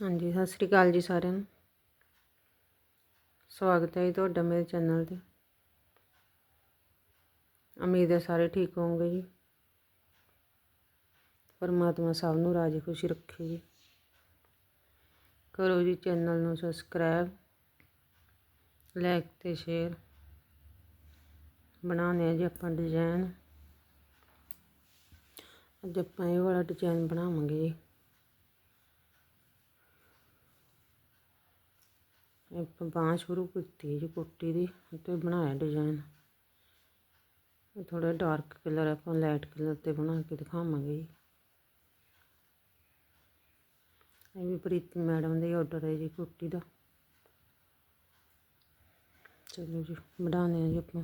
ਹਾਂਜੀ, ਸਤਿ ਸ੍ਰੀ ਅਕਾਲ ਜੀ ਸਾਰਿਆਂ ਨੂੰ। ਸਵਾਗਤ ਹੈ ਜੀ ਤੁਹਾਡਾ ਮੇਰੇ ਚੈਨਲ ਤੇ। ਉਮੀਦ ਹੈ ਸਾਰੇ ਠੀਕ ਹੋਵੋਗੇ ਜੀ। ਪਰਮਾਤਮਾ ਸਭ ਨੂੰ ਰਾਜੀ ਖੁਸ਼ੀ ਰੱਖੇ ਜੀ। ਕਰੋ ਜੀ ਚੈਨਲ ਨੂੰ ਸਬਸਕ੍ਰਾਈਬ, ਲਾਈਕ ਤੇ ਸ਼ੇਅਰ। ਬਣਾਉਣੇ ਆ ਜੀ ਆਪਾਂ ਡਿਜ਼ਾਈਨ ਅੱਜ ਆਪਾਂ ਇਹ ਵਾਲਾ ਡਿਜ਼ਾਈਨ ਬਣਾਵਾਂਗੇ ਜੀ। ਆਪਾਂ ਬਾਂਹ ਸ਼ੁਰੂ ਕੀਤੀ ਜੀ ਕੋਟੀ ਦੀ ਤੇ ਬਣਾਇਆ ਡਿਜ਼ਾਈਨ ਇਹ ਥੋੜਾ ਡਾਰਕ ਕਲਰ ਆਪਾਂ ਲਾਈਟ ਕਲਰ ਤੇ ਬਣਾ ਕੇ ਦਿਖਾਵਾਂਗੇ ਜੀ। ਇਹ ਵੀ ਪ੍ਰੀਤ ਮੈਡਮ ਦੇ ਆਰਡਰ ਹੈ ਜੀ ਕੋਟੀ ਦਾ। ਚਲੋ ਜੀ, ਬਣਾਉਂਦੇ ਆ ਜੀ ਆਪਾਂ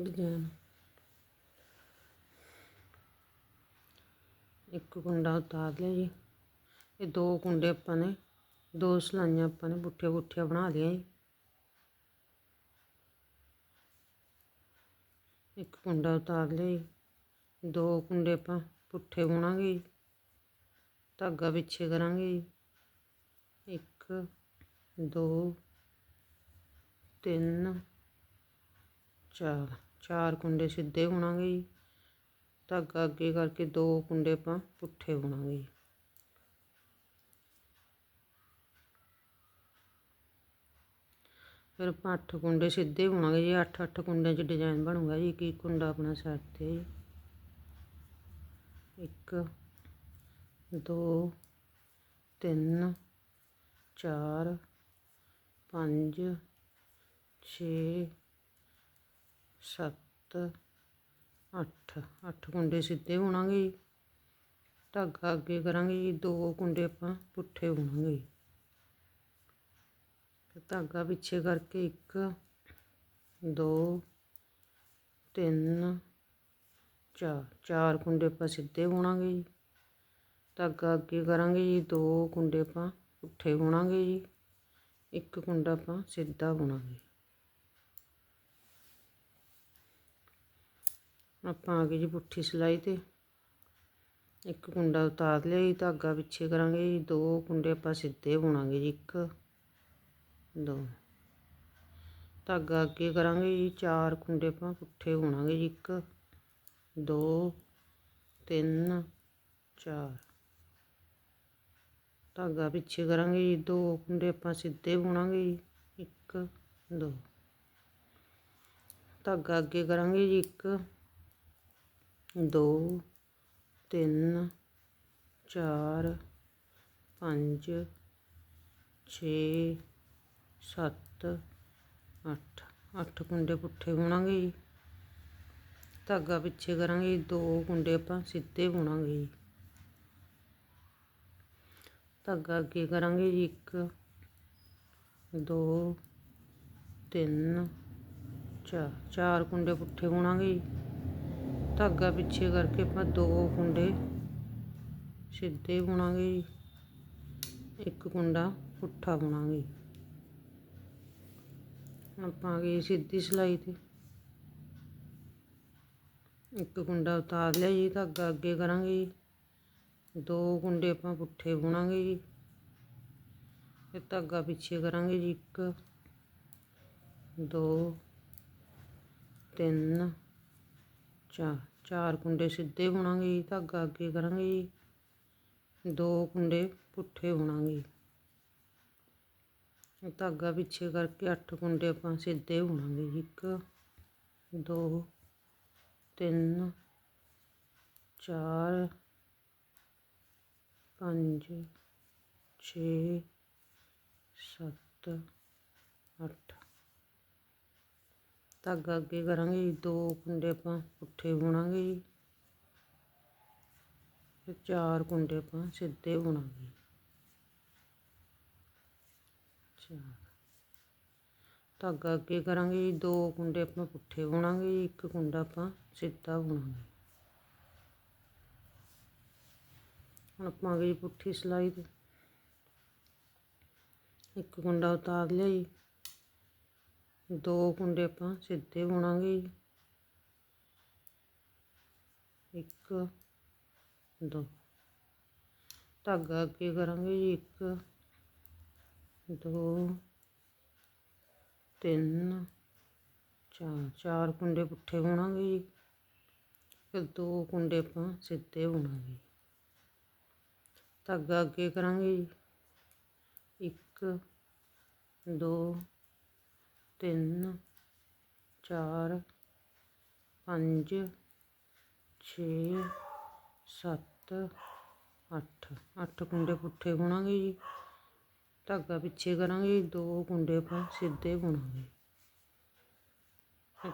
ਡਿਜ਼ਾਈਨ ਇੱਕ ਕੁੰਡਾ ਉਤਾਰ ਲਿਆ ਜੀ। ਇਹ ਦੋ ਕੁੰਡੇ ਆਪਾਂ ਨੇ ਦੋ ਸਲਾਈਆਂ ਆਪਾਂ ਨੇ ਪੁੱਠੀਆਂ ਪੁੱਠੀਆਂ ਬਣਾ ਲਈਆਂ ਜੀ। ਇੱਕ ਕੁੰਡਾ ਉਤਾਰ ਲਿਆ ਜੀ। ਦੋ ਕੁੰਡੇ ਆਪਾਂ ਪੁੱਠੇ ਬੁਣਾਂਗੇ ਜੀ। ਧਾਗਾ ਪਿੱਛੇ ਕਰਾਂਗੇ ਜੀ। ਇੱਕ, ਦੋ, ਤਿੰਨ, ਚਾਰ। ਚਾਰ ਕੁੰਡੇ ਸਿੱਧੇ ਬੁਣਾਂਗੇ ਜੀ। ਧਾਗਾ ਅੱਗੇ ਕਰਕੇ ਦੋ ਕੁੰਡੇ ਆਪਾਂ ਪੁੱਠੇ ਬੁਣਾਂਗੇ ਫਿਰ ਆਪਾਂ ਅੱਠ ਕੁੰਡੇ ਸਿੱਧੇ ਬੁਣਾਂਗੇ ਜੀ, ਅੱਠ ਅੱਠ ਕੁੰਡਿਆਂ 'ਚ ਡਿਜ਼ਾਈਨ ਬਣੂਗਾ ਜੀ, ਇੱਕ ਇੱਕ ਕੁੰਡਾ ਆਪਣਾ ਸਾਈਡ 'ਤੇ ਇੱਕ, ਦੋ, ਤਿੰਨ, ਚਾਰ, ਪੰਜ, ਛੇ, ਸੱਤ, ਅੱਠ। ਅੱਠ ਕੁੰਡੇ ਸਿੱਧੇ ਬੁਣਾਂਗੇ ਜੀ। ਧਾਗਾ ਅੱਗੇ ਕਰਾਂਗੇ ਜੀ, ਦੋ ਕੁੰਡੇ ਆਪਾਂ ਪੁੱਠੇ ਬੁਣਾਂਗੇ ਜੀ। ਧਾਗਾ ਪਿੱਛੇ ਕਰਕੇ ਇੱਕ, ਦੋ, ਤਿੰਨ, ਚਾਰ। ਚਾਰ ਕੁੰਡੇ ਆਪਾਂ ਸਿੱਧੇ ਬੁਣਾਂਗੇ ਜੀ। ਧਾਗਾ ਅੱਗੇ ਕਰਾਂਗੇ ਜੀ, ਦੋ ਕੁੰਡੇ ਆਪਾਂ ਪੁੱਠੇ ਬੁਣਾਂਗੇ ਜੀ। ਇੱਕ ਕੁੰਡਾ ਆਪਾਂ ਸਿੱਧਾ ਬੁਣਾਂਗੇ ਆਪਾਂ ਆ ਗਏ ਜੀ ਪੁੱਠੀ ਸਿਲਾਈ ਤੇ। ਇੱਕ ਕੁੰਡਾ ਉਤਾਰ ਲਿਆ ਜੀ, ਧਾਗਾ ਪਿੱਛੇ ਕਰਾਂਗੇ ਜੀ, ਦੋ ਕੁੰਡੇ ਆਪਾਂ ਸਿੱਧੇ ਬੁਣਾਂਗੇ ਜੀ, ਇੱਕ। ਦੋ। ਧਾਗਾ ਅੱਗੇ ਕਰਾਂਗੇ ਜੀ, ਚਾਰ ਕੁੰਡੇ ਆਪਾਂ ਪੁੱਠੇ ਬੁਣਾਂਗੇ ਜੀ, ਇੱਕ, ਦੋ, ਤਿੰਨ, ਚਾਰ। ਧਾਗਾ ਪਿੱਛੇ ਕਰਾਂਗੇ ਜੀ, ਦੋ ਕੁੰਡੇ ਆਪਾਂ ਸਿੱਧੇ ਬੁਣਾਂਗੇ ਜੀ, ਇੱਕ, ਦੋ। ਧਾਗਾ ਅੱਗੇ ਕਰਾਂਗੇ ਜੀ, ਇੱਕ, ਦੋ, ਤਿੰਨ, ਚਾਰ, ਪੰਜ, ਛੇ ਸੱਤ, ਅੱਠ। ਅੱਠ ਕੁੰਡੇ ਪੁੱਠੇ ਬੁਣਾਂਗੇ ਜੀ। ਧਾਗਾ ਪਿੱਛੇ ਕਰਾਂਗੇ ਜੀ। ਦੋ ਕੁੰਡੇ ਆਪਾਂ ਸਿੱਧੇ ਬੁਣਾਂਗੇ ਜੀ। ਧਾਗਾ ਅੱਗੇ ਕਰਾਂਗੇ ਜੀ। ਇੱਕ, ਦੋ, ਤਿੰਨ, ਚਾਰ। ਚਾਰ ਕੁੰਡੇ ਪੁੱਠੇ ਬੁਣਾਂਗੇ ਜੀ। ਧਾਗਾ ਪਿੱਛੇ ਕਰਕੇ ਆਪਾਂ ਦੋ ਕੁੰਡੇ ਸਿੱਧੇ ਬੁਣਾਂਗੇ ਜੀ। ਇੱਕ ਕੁੰਡਾ ਪੁੱਠਾ ਬੁਣਾਂਗੇ ਹੁਣ ਆਪਾਂ ਗਏ ਸਿੱਧੀ ਸਿਲਾਈ ਤੇ। ਇੱਕ ਕੁੰਡਾ ਉਤਾਰ ਲਿਆ ਜੀ, ਧਾਗਾ ਅੱਗੇ ਕਰਾਂਗੇ ਜੀ। ਦੋ ਕੁੰਡੇ ਆਪਾਂ ਪੁੱਠੇ ਬੁਣਾਂਗੇ ਜੀ। ਫਿਰ ਧਾਗਾ ਪਿੱਛੇ ਕਰਾਂਗੇ ਜੀ ਇੱਕ, ਦੋ, ਤਿੰਨ, ਚਾਰ। ਚਾਰ ਕੁੰਡੇ ਸਿੱਧੇ ਬੁਣਾਂਗੇ ਜੀ, ਧਾਗਾ ਅੱਗੇ ਕਰਾਂਗੇ ਜੀ। ਦੋ ਕੁੰਡੇ ਪੁੱਠੇ ਬੁਣਾਂਗੇ ਧਾਗਾ ਪਿੱਛੇ ਕਰਕੇ ਅੱਠ ਕੁੰਡੇ ਆਪਾਂ ਸਿੱਧੇ ਬੁਣਾਂਗੇ ਜੀ ਇੱਕ, ਦੋ, ਤਿੰਨ, ਚਾਰ, ਪੰਜ, ਛੇ, ਸੱਤ, ਅੱਠ। ਧਾਗਾ ਅੱਗੇ ਕਰਾਂਗੇ ਜੀ। ਦੋ ਕੁੰਡੇ ਆਪਾਂ ਪੁੱਠੇ ਬੁਣਾਂਗੇ ਜੀ। ਚਾਰ ਕੁੰਡੇ ਆਪਾਂ ਸਿੱਧੇ ਬੁਣਾਂਗੇ ਚਾਰ ਧਾਗਾ ਅੱਗੇ ਕਰਾਂਗੇ ਜੀ, ਦੋ ਕੁੰਡੇ ਆਪਾਂ ਪੁੱਠੇ ਬੁਣਾਂਗੇ ਜੀ, ਇੱਕ ਕੁੰਡਾ ਆਪਾਂ ਸਿੱਧਾ ਬੁਣਾਂਗੇ। ਹੁਣ ਆਪਾਂ ਆ ਜੀ ਪੁੱਠੀ ਸਿਲਾਈ ਤੇ ਇੱਕ ਕੁੰਡਾ ਉਤਾਰ ਲਿਆ ਜੀ। ਦੋ ਕੁੰਡੇ ਆਪਾਂ ਸਿੱਧੇ ਬੁਣਾਂਗੇ ਜੀ। ਇੱਕ, ਦੋ। ਧਾਗਾ ਅੱਗੇ ਕਰਾਂਗੇ ਜੀ, ਇੱਕ ਦੋ, ਤਿੰਨ, ਚਾਰ ਚਾਰ ਕੁੰਡੇ ਪੁੱਠੇ ਬੁਣਾਂਗੇ ਜੀ। ਫਿਰ ਦੋ ਕੁੰਡੇ ਆਪਾਂ ਸਿੱਧੇ ਬੁਣਾਂਗੇ ਧਾਗਾ ਅੱਗੇ ਕਰਾਂਗੇ ਜੀ। ਇੱਕ, ਦੋ, ਤਿੰਨ, ਚਾਰ, ਪੰਜ, ਛੇ, ਸੱਤ, ਅੱਠ। ਅੱਠ ਕੁੰਡੇ ਪੁੱਠੇ ਬੁਣਾਂਗੇ ਜੀ। ਧਾਗਾ ਪਿੱਛੇ ਕਰਾਂਗੇ ਜੀ, ਦੋ ਕੁੰਡੇ ਆਪਾਂ ਸਿੱਧੇ ਬੁਣਾਂਗੇ।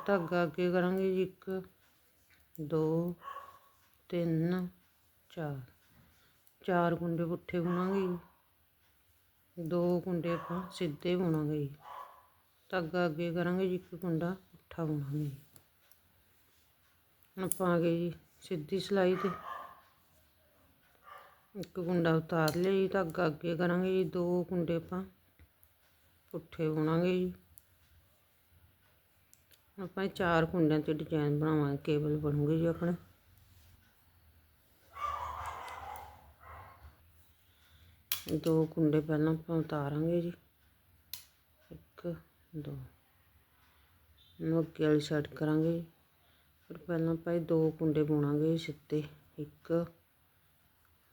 ਧਾਗਾ ਅੱਗੇ ਕਰਾਂਗੇ ਜੀ ਇੱਕ ਦੋ ਤਿੰਨ ਚਾਰ। ਚਾਰ ਕੁੰਡੇ ਪੁੱਠੇ ਬੁਣਾਂਗੇ ਜੀ। ਦੋ ਕੁੰਡੇ ਆਪਾਂ ਸਿੱਧੇ ਬੁਣਾਂਗੇ ਜੀ। ਧਾਗਾ ਅੱਗੇ ਕਰਾਂਗੇ ਜੀ ਇੱਕ ਕੁੰਡਾ ਪੁੱਠਾ ਬੁਣਾਂਗੇ ਹੁਣ ਆਪਾਂ ਆ ਗਏ ਜੀ ਸਿੱਧੀ ਸਿਲਾਈ ਤੇ। ਇੱਕ ਕੁੰਡਾ ਉਤਾਰ ਲਿਆ ਜੀ ਧਾਗਾ ਅੱਗੇ ਕਰਾਂਗੇ ਜੀ, ਦੋ ਕੁੰਡੇ ਆਪਾਂ ਪੁੱਠੇ ਬੁਣਾਂਗੇ ਜੀ। ਆਪਾਂ ਚਾਰ ਕੁੰਡਿਆਂ ਤੇ ਡਿਜ਼ਾਈਨ ਬਣਾਵਾਂਗੇ ਕੇਬਲ ਬਣੂਗੀ ਜੀ ਆਪਣੇ। ਦੋ ਕੁੰਡੇ ਪਹਿਲਾਂ ਆਪਾਂ ਉਤਾਰਾਂਗੇ ਜੀ। ਇੱਕ, ਦੋ। ਨੂੰ ਅੱਗੇ ਵਾਲੀ ਸਾਈਡ ਕਰਾਂਗੇ ਜੀ। ਫਿਰ ਪਹਿਲਾਂ ਆਪਾਂ ਇਹ ਦੋ ਕੁੰਡੇ ਬੁਣਾਂਗੇ ਜੀ, ਸਿੱਧੇ। ਇੱਕ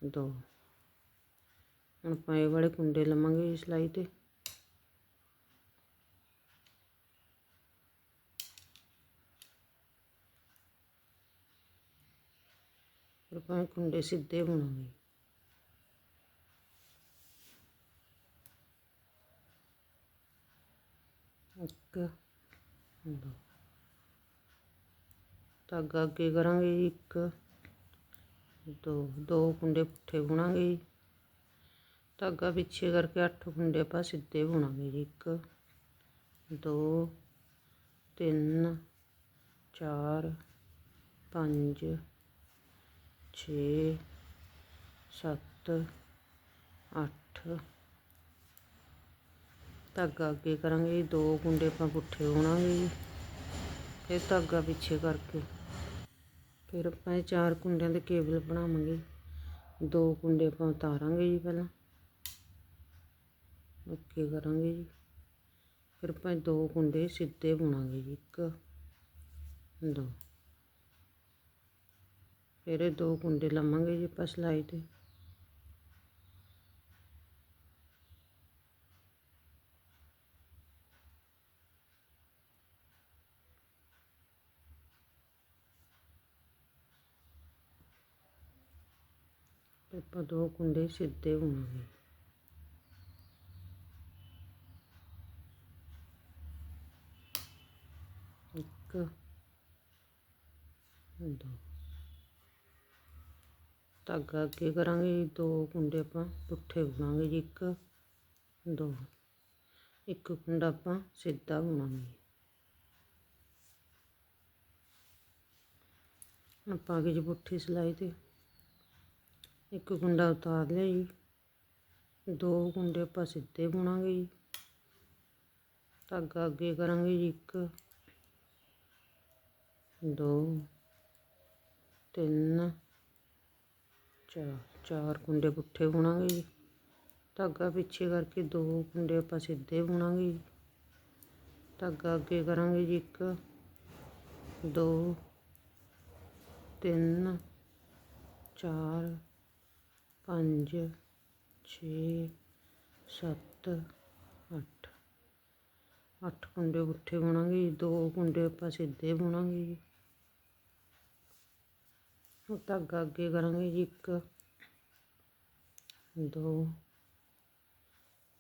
ਦੋ ਹੁਣ ਆਪਾਂ ਇਹ ਵਾਲੇ ਕੁੰਡੇ ਲਵਾਂਗੇ ਜੀ ਸਿਲਾਈ ਤੇ। ਫਿਰ ਆਪਾਂ ਕੁੰਡੇ ਸਿੱਧੇ ਬੁਣਾਂਗੇ ਇੱਕ, ਦੋ। ਧਾਗਾ ਅੱਗੇ ਕਰਾਂਗੇ ਜੀ ਇੱਕ। ਦੋ ਦੋ ਕੁੰਡੇ ਪੁੱਠੇ ਬੁਣਾਂਗੇ ਜੀ। ਧਾਗਾ ਪਿੱਛੇ ਕਰਕੇ ਅੱਠ ਕੁੰਡੇ ਆਪਾਂ ਸਿੱਧੇ ਬੁਣਾਂਗੇ ਜੀ, ਇੱਕ, ਦੋ, ਤਿੰਨ, ਚਾਰ, ਪੰਜ, ਛੇ, ਸੱਤ, ਅੱਠ। ਧਾਗਾ ਅੱਗੇ ਕਰਾਂਗੇ ਜੀ, ਦੋ ਕੁੰਡੇ ਆਪਾਂ ਪੁੱਠੇ ਬੁਣਾਂਗੇ ਜੀ। ਫਿਰ ਧਾਗਾ ਪਿੱਛੇ ਕਰਕੇ ਫਿਰ ਆਪਾਂ ਇਹ ਚਾਰ ਕੁੰਡਿਆਂ ਦੇ ਕੇਬਲ ਬਣਾਵਾਂਗੇ। ਦੋ ਕੁੰਡੇ ਆਪਾਂ ਉਤਾਰਾਂਗੇ ਜੀ ਪਹਿਲਾਂ। ਅੱਗੇ ਕਰਾਂਗੇ ਜੀ। ਫਿਰ ਆਪਾਂ ਦੋ ਕੁੰਡੇ ਸਿੱਧੇ ਬੁਣਾਂਗੇ ਜੀ, ਇੱਕ, ਦੋ। ਫਿਰ ਇਹ ਦੋ ਕੁੰਡੇ ਲਾਵਾਂਗੇ ਜੀ ਆਪਾਂ ਸਿਲਾਈ ਤੇ ਤੇ ਆਪਾਂ ਦੋ ਕੁੰਡੇ ਸਿੱਧੇ ਬੁਣਾਂਗੇ ਇੱਕ, ਦੋ। ਧਾਗਾ ਅੱਗੇ ਕਰਾਂਗੇ, ਦੋ ਕੁੰਡੇ ਆਪਾਂ ਪੁੱਠੇ ਬੁਣਾਂਗੇ ਜੀ, ਇੱਕ, ਦੋ। ਇੱਕ ਕੁੰਡਾ ਆਪਾਂ ਸਿੱਧਾ ਬੁਣਾਂਗੇ ਆਪਾਂ ਅੱਗੇ ਜੀ ਪੁੱਠੀ ਸਿਲਾਈ ਤੇ ਇੱਕ ਕੁੰਡਾ ਉਤਾਰ ਲਿਆ ਜੀ। ਦੋ ਕੁੰਡੇ ਆਪਾਂ ਸਿੱਧੇ ਬੁਣਾਂਗੇ ਜੀ। ਧਾਗਾ ਅੱਗੇ ਕਰਾਂਗੇ ਜੀ ਇੱਕ। ਦੋ, ਤਿੰਨ, ਚਾਰ ਚਾਰ ਕੁੰਡੇ ਪੁੱਠੇ ਬੁਣਾਂਗੇ ਜੀ। ਧਾਗਾ ਪਿੱਛੇ ਕਰਕੇ ਦੋ ਕੁੰਡੇ ਆਪਾਂ ਸਿੱਧੇ ਬੁਣਾਂਗੇ ਜੀ। ਧਾਗਾ ਅੱਗੇ ਕਰਾਂਗੇ ਜੀ ਇੱਕ, ਦੋ, ਤਿੰਨ, ਚਾਰ ਪੰਜ, ਛੇ, ਸੱਤ, ਅੱਠ। ਅੱਠ ਕੁੰਡੇ ਪੁੱਠੇ ਬੁਣਾਂਗੇ ਜੀ, ਦੋ ਕੁੰਡੇ ਆਪਾਂ ਸਿੱਧੇ ਬੁਣਾਂਗੇ ਜੀ। ਹੁਣ ਧਾਗਾ ਅੱਗੇ ਕਰਾਂਗੇ ਜੀ, ਇੱਕ, ਦੋ,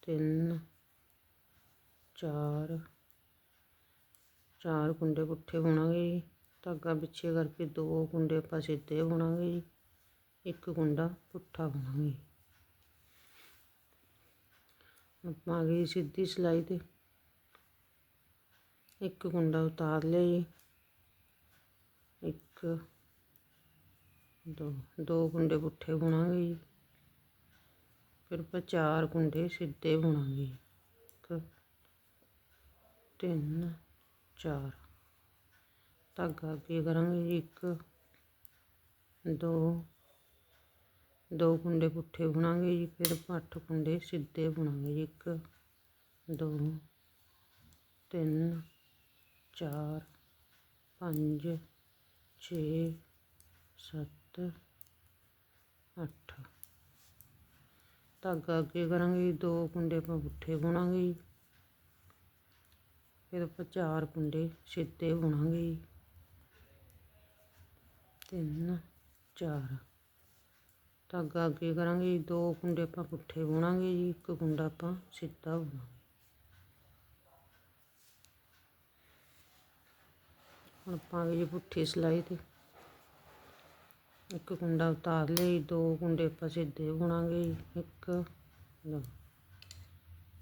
ਤਿੰਨ, ਚਾਰ। ਚਾਰ ਕੁੰਡੇ ਪੁੱਠੇ ਬੁਣਾਂਗੇ ਜੀ। ਧਾਗਾ ਪਿੱਛੇ ਕਰਕੇ ਦੋ ਕੁੰਡੇ ਆਪਾਂ ਸਿੱਧੇ ਬੁਣਾਂਗੇ ਜੀ। ਇੱਕ ਕੁੰਡਾ ਪੁੱਠਾ ਬੁਣਾਂਗੇ ਆਪਾਂ ਆ ਗਈ ਸਿੱਧੀ ਸਿਲਾਈ ਤੇ। ਇੱਕ ਕੁੰਡਾ ਉਤਾਰ ਲਿਆ ਜੀ ਇੱਕ, ਦੋ ਦੋ ਕੁੰਡੇ ਪੁੱਠੇ ਬੁਣਾਂਗੇ ਜੀ। ਫਿਰ ਆਪਾਂ ਚਾਰ ਕੁੰਡੇ ਸਿੱਧੇ ਬੁਣਾਂਗੇ। ਇੱਕ, ਤਿੰਨ, ਚਾਰ। ਧਾਗਾ ਅੱਗੇ ਕਰਾਂਗੇ ਜੀ। ਇੱਕ, ਦੋ ਦੋ ਕੁੰਡੇ ਪੁੱਠੇ ਬੁਣਾਂਗੇ ਜੀ ਫਿਰ ਆਪਾਂ ਅੱਠ ਕੁੰਡੇ ਸਿੱਧੇ ਬੁਣਾਂਗੇ ਜੀ ਇੱਕ ਦੋ ਤਿੰਨ ਚਾਰ ਪੰਜ ਛੇ ਸੱਤ ਅੱਠ। ਧਾਗਾ ਅੱਗੇ ਕਰਾਂਗੇ ਜੀ, ਦੋ ਕੁੰਡੇ ਆਪਾਂ ਪੁੱਠੇ ਬੁਣਾਂਗੇ ਜੀ। ਫਿਰ ਆਪਾਂ ਚਾਰ ਕੁੰਡੇ ਸਿੱਧੇ ਬੁਣਾਂਗੇ ਜੀ। ਤਿੰਨ ਚਾਰ। ਧਾਗਾ ਅੱਗੇ ਕਰਾਂਗੇ ਜੀ, ਦੋ ਕੁੰਡੇ ਆਪਾਂ ਪੁੱਠੇ ਬੁਣਾਂਗੇ ਜੀ ਇੱਕ ਕੁੰਡਾ ਆਪਾਂ ਸਿੱਧਾ ਬੁਣਾਂਗੇ। ਹੁਣ ਪਾਵਾਂਗੇ ਜੀ ਪੁੱਠੀ ਸਿਲਾਈ ਤੇ। ਇੱਕ ਕੁੰਡਾ ਉਤਾਰ ਲਿਆ ਜੀ ਦੋ ਕੁੰਡੇ ਆਪਾਂ ਸਿੱਧੇ ਬੁਣਾਂਗੇ ਜੀ ਇੱਕ ਦੋ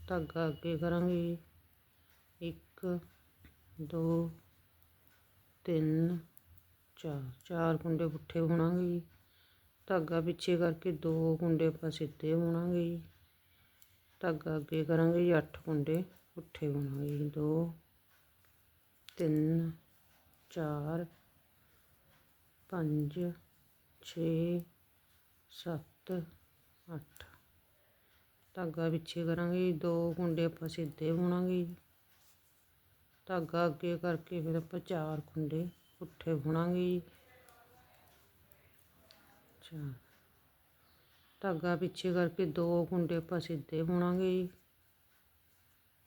ਧਾਗਾ ਅੱਗੇ ਕਰਾਂਗੇ ਜੀ ਇੱਕ ਦੋ ਤਿੰਨ ਚਾਰ। ਚਾਰ ਕੁੰਡੇ ਪੁੱਠੇ ਬੁਣਾਂਗੇ ਜੀ। ਧਾਗਾ ਪਿੱਛੇ ਕਰਕੇ ਦੋ ਕੁੰਡੇ ਆਪਾਂ ਸਿੱਧੇ ਬੁਣਾਂਗੇ ਜੀ। ਧਾਗਾ ਅੱਗੇ ਕਰਾਂਗੇ ਜੀ, ਅੱਠ ਕੁੰਡੇ ਪੁੱਠੇ ਬੁਣਾਂਗੇ ਜੀ, ਦੋ, ਤਿੰਨ, ਚਾਰ, ਪੰਜ, ਛੇ, ਸੱਤ, ਅੱਠ। ਧਾਗਾ ਪਿੱਛੇ ਕਰਾਂਗੇ ਜੀ, ਦੋ ਕੁੰਡੇ ਆਪਾਂ ਸਿੱਧੇ ਬੁਣਾਂਗੇ ਜੀ। ਧਾਗਾ ਅੱਗੇ ਕਰਕੇ ਫਿਰ ਆਪਾਂ ਚਾਰ ਕੁੰਡੇ ਪੁੱਠੇ ਬੁਣਾਂਗੇ ਜੀ। ਚਾਰ ਧਾਗਾ ਪਿੱਛੇ ਕਰਕੇ ਦੋ ਕੁੰਡੇ ਆਪਾਂ ਸਿੱਧੇ ਬੁਣਾਂਗੇ ਜੀ।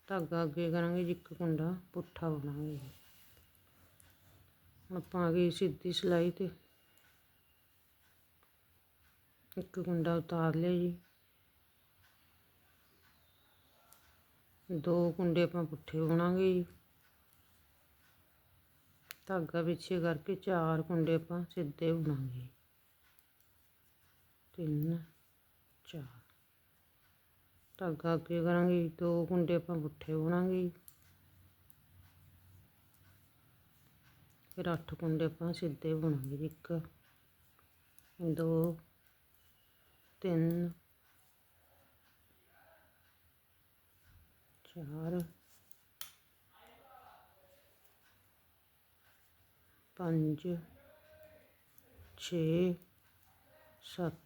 ਧਾਗਾ ਅੱਗੇ ਕਰਾਂਗੇ ਜੀ, ਇੱਕ ਕੁੰਡਾ ਪੁੱਠਾ ਬੁਣਾਂਗੇ ਜੀ। ਹੁਣ ਆਪਾਂ ਆ ਗਏ ਸਿੱਧੀ ਸਿਲਾਈ ਤੇ। ਇੱਕ ਕੁੰਡਾ ਉਤਾਰ ਲਿਆ ਜੀ। ਦੋ ਕੁੰਡੇ ਆਪਾਂ ਪੁੱਠੇ ਬੁਣਾਂਗੇ ਜੀ। ਧਾਗਾ ਪਿੱਛੇ ਕਰਕੇ ਚਾਰ ਕੁੰਡੇ ਆਪਾਂ ਸਿੱਧੇ ਬੁਣਾਂਗੇ ਤਿੰਨ, ਚਾਰ। ਧਾਗਾ ਅੱਗੇ ਕਰਾਂਗੇ ਦੋ ਕੁੰਡੇ ਆਪਾਂ ਪੁੱਠੇ ਬਣਾਂਗੇ ਫਿਰ ਅੱਠ ਕੁੰਡੇ ਆਪਾਂ ਸਿੱਧੇ ਬਣਾਂਗੇ ਇੱਕ, ਦੋ, ਤਿੰਨ, ਚਾਰ, ਪੰਜ, ਛੇ, ਸੱਤ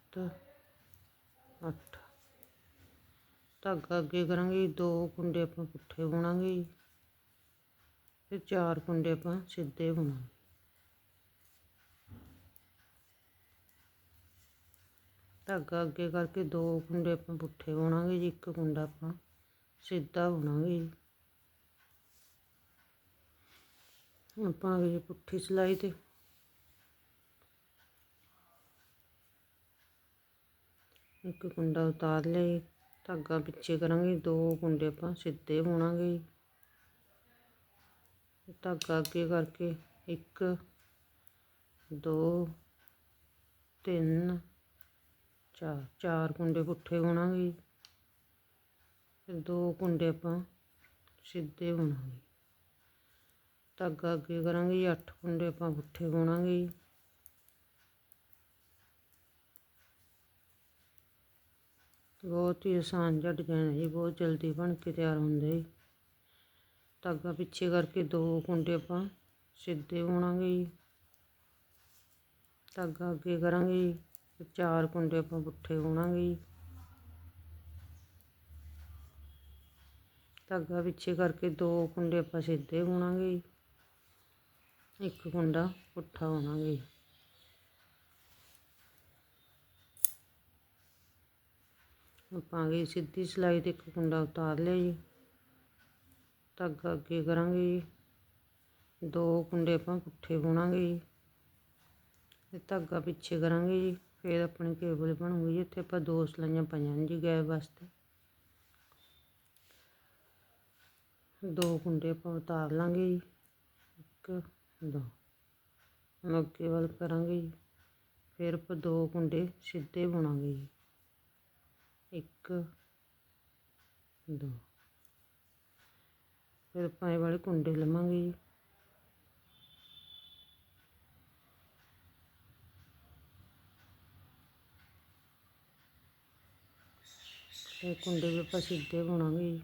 ਅੱਠ ਧਾਗਾ ਅੱਗੇ ਕਰਾਂਗੇ ਜੀ, ਦੋ ਕੁੰਡੇ ਆਪਾਂ ਪੁੱਠੇ ਬੁਣਾਂਗੇ ਜੀ। ਫਿਰ ਚਾਰ ਕੁੰਡੇ ਆਪਾਂ ਸਿੱਧੇ ਬੁਣਾਂਗੇ। ਧਾਗਾ ਅੱਗੇ ਕਰਕੇ ਦੋ ਕੁੰਡੇ ਆਪਾਂ ਪੁੱਠੇ ਬੁਣਾਂਗੇ ਜੀ ਇੱਕ ਕੁੰਡਾ ਆਪਾਂ ਸਿੱਧਾ ਬੁਣਾਂਗੇ ਜੀ। ਹੁਣ ਆਪਾਂ ਆ ਗਏ ਜੀ ਪੁੱਠੀ ਸਿਲਾਈ ਤੇ। ਇੱਕ ਕੁੰਡਾ ਉਤਾਰ ਲਈ ਧਾਗਾ ਪਿੱਛੇ ਕਰਾਂਗੇ, ਦੋ ਕੁੰਡੇ ਆਪਾਂ ਸਿੱਧੇ ਬੁਣਾਂਗੇ ਜੀ ਧਾਗਾ ਅੱਗੇ ਕਰਕੇ ਇੱਕ, ਦੋ, ਤਿੰਨ, ਚਾਰ ਚਾਰ ਕੁੰਡੇ ਪੁੱਠੇ ਬੁਣਾਂਗੇ ਜੀ ਫਿਰ ਦੋ ਕੁੰਡੇ ਆਪਾਂ ਸਿੱਧੇ ਬੁਣਾਂਗੇ ਧਾਗਾ ਅੱਗੇ ਕਰਾਂਗੇ ਜੀ ਅੱਠ ਕੁੰਡੇ ਆਪਾਂ ਪੁੱਠੇ ਬੁਣਾਂਗੇ ਬਹੁਤ ਹੀ ਆਸਾਨ ਜਿਹਾ ਡਿਜ਼ਾਈਨ ਹੈ ਜੀ, ਬਹੁਤ ਜਲਦੀ ਬਣ ਕੇ ਤਿਆਰ ਹੁੰਦਾ ਜੀ। ਧਾਗਾ ਪਿੱਛੇ ਕਰਕੇ ਦੋ ਕੁੰਡੇ ਆਪਾਂ ਸਿੱਧੇ ਬੁਣਾਂਗੇ ਜੀ। ਧਾਗਾ ਅੱਗੇ ਕਰਾਂਗੇ ਜੀ ਚਾਰ ਕੁੰਡੇ ਆਪਾਂ ਪੁੱਠੇ ਬੁਣਾਂਗੇ ਜੀ। ਧਾਗਾ ਪਿੱਛੇ ਕਰਕੇ ਦੋ ਕੁੰਡੇ ਆਪਾਂ ਸਿੱਧੇ ਬੁਣਾਂਗੇ ਜੀ। ਇੱਕ ਕੁੰਡਾ ਪੁੱਠਾ ਬੁਣਾਂਗੇ ਆਪਾਂ ਗਏ ਸਿੱਧੀ ਸਿਲਾਈ ਤੇ ਇੱਕ ਕੁੰਡਾ ਉਤਾਰ ਲਿਆ ਜੀ। ਧਾਗਾ ਅੱਗੇ ਕਰਾਂਗੇ ਜੀ। ਦੋ ਕੁੰਡੇ ਆਪਾਂ ਪੁੱਠੇ ਬੁਣਾਂਗੇ ਜੀ। ਤੇ ਧਾਗਾ ਪਿੱਛੇ ਕਰਾਂਗੇ ਜੀ। ਫਿਰ ਆਪਣੀ ਕੇਬਲ ਬਣੂਗੀ ਜੀ। ਇੱਥੇ ਆਪਾਂ ਦੋ ਸਲਾਈਆਂ ਪਾਈਆਂ ਨੇ ਜੀ ਗੈਪ ਵਾਸਤੇ। ਦੋ ਕੁੰਡੇ ਆਪਾਂ ਉਤਾਰ ਲਾਂਗੇ ਜੀ। ਇੱਕ, ਦੋ। ਅੱਗੇ ਵੱਲ ਕਰਾਂਗੇ ਜੀ। ਫਿਰ ਆਪਾਂ ਦੋ ਕੁੰਡੇ ਸਿੱਧੇ ਬੁਣਾਂਗੇ ਜੀ। ਇੱਕ, ਦੋ। ਫਿਰ ਆਪਾਂ ਇਹ ਵਾਲੇ ਕੁੰਡੇ ਲਵਾਂਗੇ ਜੀ। ਇਹ ਕੁੰਡੇ ਵੀ ਆਪਾਂ ਸਿੱਧੇ ਬੁਣਾਂਗੇ ਜੀ।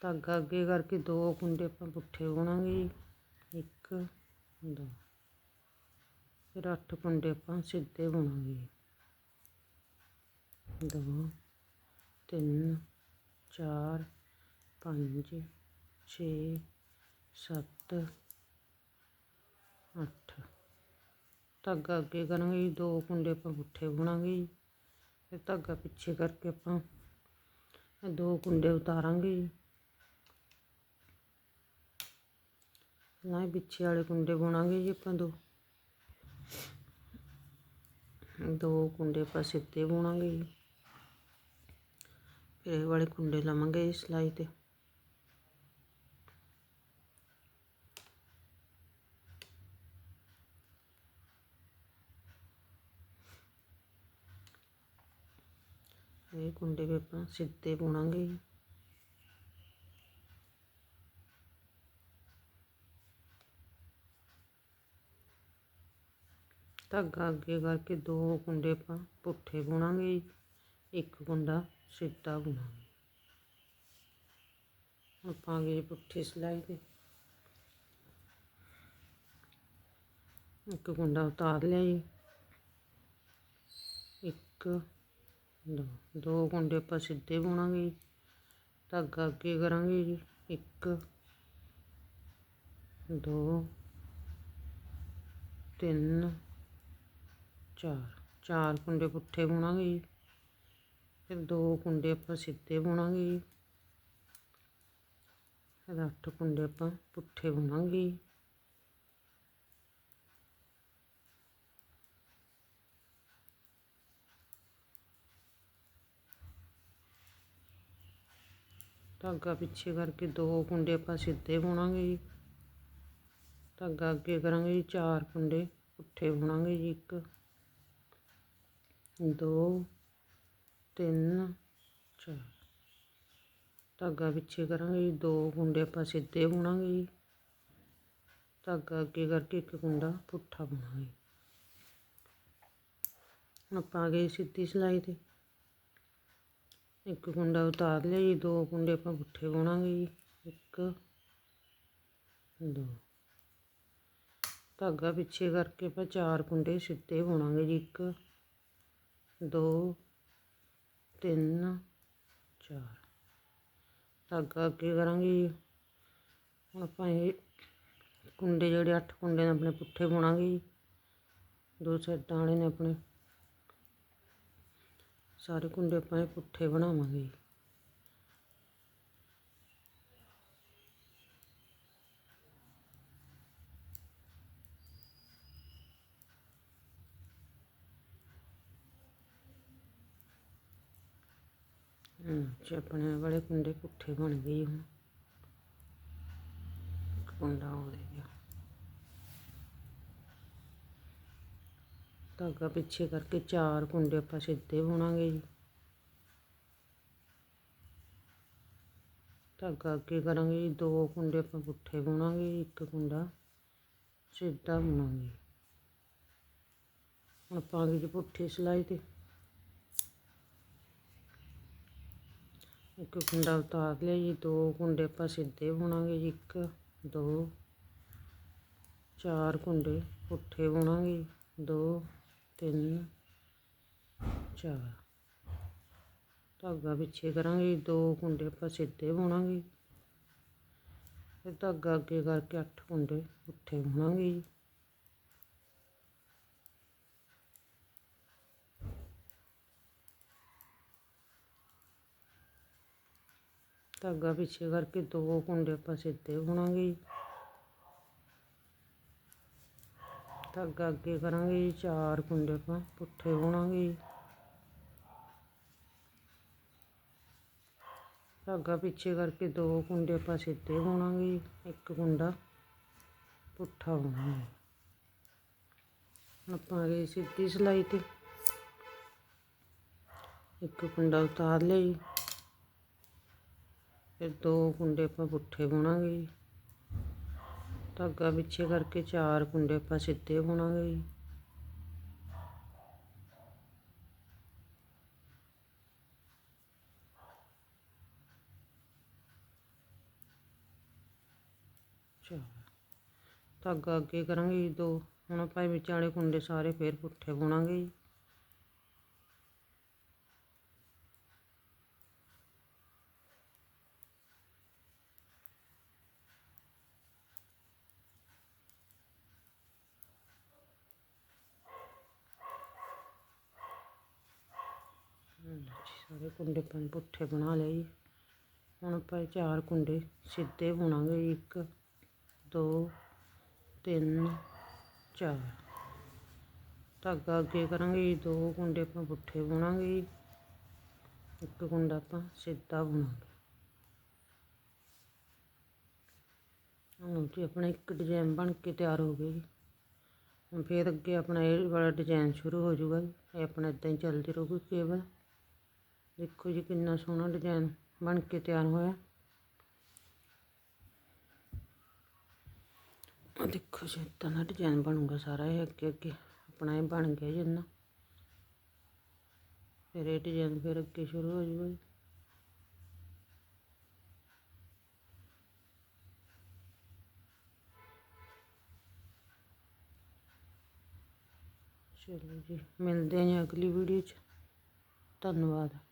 ਧਾਗਾ ਅੱਗੇ ਕਰਕੇ ਦੋ ਕੁੰਡੇ ਆਪਾਂ ਪੁੱਠੇ ਬੁਣਾਂਗੇ ਜੀ। ਇੱਕ ਦੋ ਫਿਰ ਅੱਠ ਕੁੰਡੇ ਆਪਾਂ ਸਿੱਧੇ ਬੁਣਾਂਗੇ। ਦੋ, ਤਿੰਨ, ਚਾਰ, ਪੰਜ, ਛੇ, ਸੱਤ, ਅੱਠ। ਧਾਗਾ ਅੱਗੇ ਕਰਾਂਗੇ ਜੀ, ਦੋ ਕੁੰਡੇ ਆਪਾਂ ਪੁੱਠੇ ਬੁਣਾਂਗੇ ਜੀ। ਫਿਰ ਧਾਗਾ ਪਿੱਛੇ ਕਰਕੇ ਆਪਾਂ ਦੋ ਕੁੰਡੇ ਉਤਾਰਾਂਗੇ ਨਾ ਪਿੱਛੇ ਵਾਲੇ ਕੁੰਡੇ ਬੁਣਾਂਗੇ ਜੀ ਆਪਾਂ ਦੋ। ਦੋ ਕੁੰਡੇ ਆਪਾਂ ਸਿੱਧੇ ਬੁਣਾਂਗੇ ਜੀ। ਫਿਰ ਇਹ ਵਾਲੇ ਕੁੰਡੇ ਲਵਾਂਗੇ ਜੀ ਸਿਲਾਈ ਤੇ। ਇਹ ਕੁੰਡੇ ਵੀ ਆਪਾਂ ਸਿੱਧੇ ਬੁਣਾਂਗੇ ਜੀ। ਧਾਗਾ ਅੱਗੇ ਕਰਕੇ ਦੋ ਕੁੰਡੇ ਆਪਾਂ ਪੁੱਠੇ ਬੁਣਾਂਗੇ ਜੀ। ਇੱਕ ਕੁੰਡਾ ਸਿੱਧਾ ਬੁਣਾਂਗੇ। ਆਪਾਂ ਅਗੇ ਪੁੱਠੀ ਸਿਲਾਈ ਤੇ। ਇੱਕ ਕੁੰਡਾ ਉਤਾਰ ਲਿਆ ਜੀ। ਇੱਕ, ਦੋ ਦੋ ਕੁੰਡੇ ਆਪਾਂ ਸਿੱਧੇ ਬੁਣਾਂਗੇ ਜੀ। ਧਾਗਾ ਅੱਗੇ ਕਰਾਂਗੇ ਜੀ ਇੱਕ, ਦੋ, ਤਿੰਨ ਚਾਰ ਚਾਰ ਕੁੰਡੇ ਪੁੱਠੇ ਬੁਣਾਂਗੇ। ਜੀ ਫਿਰ ਦੋ ਕੁੰਡੇ ਆਪਾਂ ਸਿੱਧੇ ਬੁਣਾਂਗੇ। ਜੀ ਫਿਰ ਅੱਠ ਕੁੰਡੇ ਆਪਾਂ ਪੁੱਠੇ ਬੁਣਾਂਗੇ। ਜੀ ਧਾਗਾ ਪਿੱਛੇ ਕਰਕੇ ਦੋ ਕੁੰਡੇ ਆਪਾਂ ਸਿੱਧੇ ਬੁਣਾਂਗੇ। ਜੀ ਧਾਗਾ ਅੱਗੇ ਕਰਾਂਗੇ ਜੀ, ਚਾਰ ਕੁੰਡੇ ਪੁੱਠੇ ਬੁਣਾਂਗੇ ਜੀ ਇੱਕ। ਦੋ ਤਿੰਨ ਚਾਰ ਧਾਗਾ ਪਿੱਛੇ ਕਰਾਂਗੇ ਜੀ ਦੋ ਕੁੰਡੇ ਆਪਾਂ ਸਿੱਧੇ ਬੁਣਾਂਗੇ ਜੀ ਧਾਗਾ ਅੱਗੇ ਕਰਕੇ ਇੱਕ ਕੁੰਡਾ ਪੁੱਠਾ ਬੁਣਾਂਗੇ ਹੁਣ ਆਪਾਂ ਆ ਗਏ ਸਿੱਧੀ ਸਿਲਾਈ ਤੇ ਇੱਕ ਕੁੰਡਾ ਉਤਾਰ ਲਿਆ ਜੀ ਦੋ ਕੁੰਡੇ ਆਪਾਂ ਪੁੱਠੇ ਬੁਣਾਂਗੇ ਜੀ ਇੱਕ ਦੋ ਧਾਗਾ ਪਿੱਛੇ ਕਰਕੇ ਆਪਾਂ ਚਾਰ ਕੁੰਡੇ ਸਿੱਧੇ ਬੁਣਾਂਗੇ ਜੀ ਇੱਕ ਦੋ, ਤਿੰਨ, ਚਾਰ। ਧਾਗਾ ਅੱਗੇ ਕਰਾਂਗੇ ਜੀ। ਹੁਣ ਆਪਾਂ ਇਹ ਕੁੰਡੇ ਜਿਹੜੇ ਅੱਠ ਕੁੰਡੇ ਨੇ ਆਪਣੇ ਪੁੱਠੇ ਬੁਣਾਂਗੇ ਜੀ। ਦੋ ਸਾਈਡਾਂ ਵਾਲੇ ਨੇ ਆਪਣੇ। ਸਾਰੇ ਕੁੰਡੇ ਆਪਾਂ ਇਹ ਪੁੱਠੇ ਬਣਾਵਾਂਗੇ ਆਪਣੇ ਵਾਲੇ ਕੁੰਡੇ ਪੁੱਠੇ ਬਣ ਗਏ ਹੁਣ। ਕੁੰਡਾ ਹੋ ਗਿਆ। ਧਾਗਾ ਪਿੱਛੇ ਕਰਕੇ ਚਾਰ ਕੁੰਡੇ ਆਪਾਂ ਸਿੱਧੇ ਬੁਣਾਂਗੇ ਜੀ। ਧਾਗਾ ਅੱਗੇ ਕਰਾਂਗੇ ਜੀ, ਦੋ ਕੁੰਡੇ ਆਪਾਂ ਪੁੱਠੇ ਬੁਣਾਂਗੇ, ਇੱਕ ਕੁੰਡਾ ਸਿੱਧਾ ਬੁਣਾਂਗੇ। ਹੁਣ ਆਪਾਂ ਗਏ ਜੀ ਪੁੱਠੀ ਸਿਲਾਈ ਤੇ ਇੱਕ ਕੁੰਡਾ ਉਤਾਰ ਲਿਆ ਜੀ ਦੋ ਕੁੰਡੇ ਆਪਾਂ ਸਿੱਧੇ ਬੁਣਾਂਗੇ ਜੀ ਇੱਕ ਦੋ ਚਾਰ ਕੁੰਡੇ ਪੁੱਠੇ ਬੁਣਾਂਗੇ ਦੋ ਤਿੰਨ ਚਾਰ। ਧਾਗਾ ਪਿੱਛੇ ਕਰਾਂਗੇ ਜੀ, ਦੋ ਕੁੰਡੇ ਆਪਾਂ ਸਿੱਧੇ ਬੁਣਾਂਗੇ ਫਿਰ ਧਾਗਾ ਅੱਗੇ ਕਰਕੇ ਅੱਠ ਕੁੰਡੇ ਪੁੱਠੇ ਬੁਣਾਂਗੇ ਜੀ। ਧਾਗਾ ਪਿੱਛੇ ਕਰਕੇ ਦੋ ਕੁੰਡੇ ਆਪਾਂ ਸਿੱਧੇ ਬੁਣਾਂਗੇ ਜੀ। ਧਾਗਾ ਅੱਗੇ ਕਰਾਂਗੇ ਜੀ, ਚਾਰ ਕੁੰਡੇ ਆਪਾਂ ਪੁੱਠੇ ਬੁਣਾਂਗੇ ਜੀ। ਧਾਗਾ ਪਿੱਛੇ ਕਰਕੇ ਦੋ ਕੁੰਡੇ ਆਪਾਂ ਸਿੱਧੇ ਬੁਣਾਂਗੇ ਜੀ, ਇੱਕ ਕੁੰਡਾ ਪੁੱਠਾ ਬੁਣਾਂਗੇ ਆਪਾਂ ਆ ਗਏ ਸਿੱਧੀ ਸਿਲਾਈ ਤੇ ਇੱਕ ਕੁੰਡਾ ਉਤਾਰ ਲਈ ਫਿਰ ਦੋ ਕੁੰਡੇ ਆਪਾਂ ਪੁੱਠੇ ਬੁਣਾਂਗੇ ਜੀ। ਧਾਗਾ ਪਿੱਛੇ ਕਰਕੇ ਚਾਰ ਕੁੰਡੇ ਆਪਾਂ ਸਿੱਧੇ ਬੁਣਾਂਗੇ ਜੀ। ਧਾਗਾ ਅੱਗੇ ਕਰਾਂਗੇ ਜੀ ਦੋ। ਹੁਣ ਆਪਾਂ ਵਿਚਾਲੇ ਕੁੰਡੇ ਸਾਰੇ ਫੇਰ ਪੁੱਠੇ ਬੁਣਾਂਗੇ ਜੀ। ਸਾਰੇ ਕੁੰਡੇ ਆਪਾਂ ਪੁੱਠੇ ਬਣਾ ਲਏ। ਜੀ ਹੁਣ ਆਪਾਂ ਚਾਰ ਕੁੰਡੇ ਸਿੱਧੇ ਬੁਣਾਂਗੇ। ਜੀ। ਇੱਕ, ਦੋ, ਤਿੰਨ, ਚਾਰ। ਧਾਗਾ ਅੱਗੇ ਕਰਾਂਗੇ। ਜੀ ਦੋ ਕੁੰਡੇ ਆਪਾਂ ਪੁੱਠੇ ਬੁਣਾਂਗੇ। ਜੀ ਇੱਕ ਕੁੰਡਾ ਆਪਾਂ ਸਿੱਧਾ ਬੁਣਾਂਗੇ। ਹੁਣ ਜੀ ਆਪਣਾ ਇੱਕ ਡਿਜ਼ਾਈਨ ਬਣ ਕੇ ਤਿਆਰ ਹੋ ਗਿਆ ਜੀ ਹੁਣ ਫਿਰ ਅੱਗੇ ਆਪਣਾ ਇਹ ਵਾਲਾ ਡਿਜ਼ਾਈਨ ਸ਼ੁਰੂ ਹੋ ਜਾਊਗਾ। ਜੀ ਇਹ ਆਪਣਾ ਇਦਾਂ ਹੀ ਚੱਲਦੀ ਰਹੂਗੀ ਕੇਵਲ। ਦੇਖੋ ਜੀ ਕਿੰਨਾ ਸੋਹਣਾ ਡਿਜ਼ਾਈਨ ਬਣ ਕੇ ਤਿਆਰ ਹੋਇਆ। ਆ ਦੇਖੋ ਜੀ, ਇਦਾਂ ਦਾ ਡਿਜ਼ਾਈਨ ਬਣੂਗਾ ਸਾਰਾ ਇਹ ਅੱਗੇ ਅੱਗੇ। ਆਪਣਾ ਇਹ ਬਣ ਗਿਆ ਜਿੰਨਾ ਫਿਰ ਇਹ ਡਿਜ਼ਾਈਨ ਫਿਰ ਅੱਗੇ ਸ਼ੁਰੂ ਹੋ ਜਾਊਗਾ ਜੀ। ਚਲੋ ਜੀ, ਮਿਲਦੇ ਹਾਂ ਅਗਲੀ ਵੀਡੀਓ 'ਚ। ਧੰਨਵਾਦ।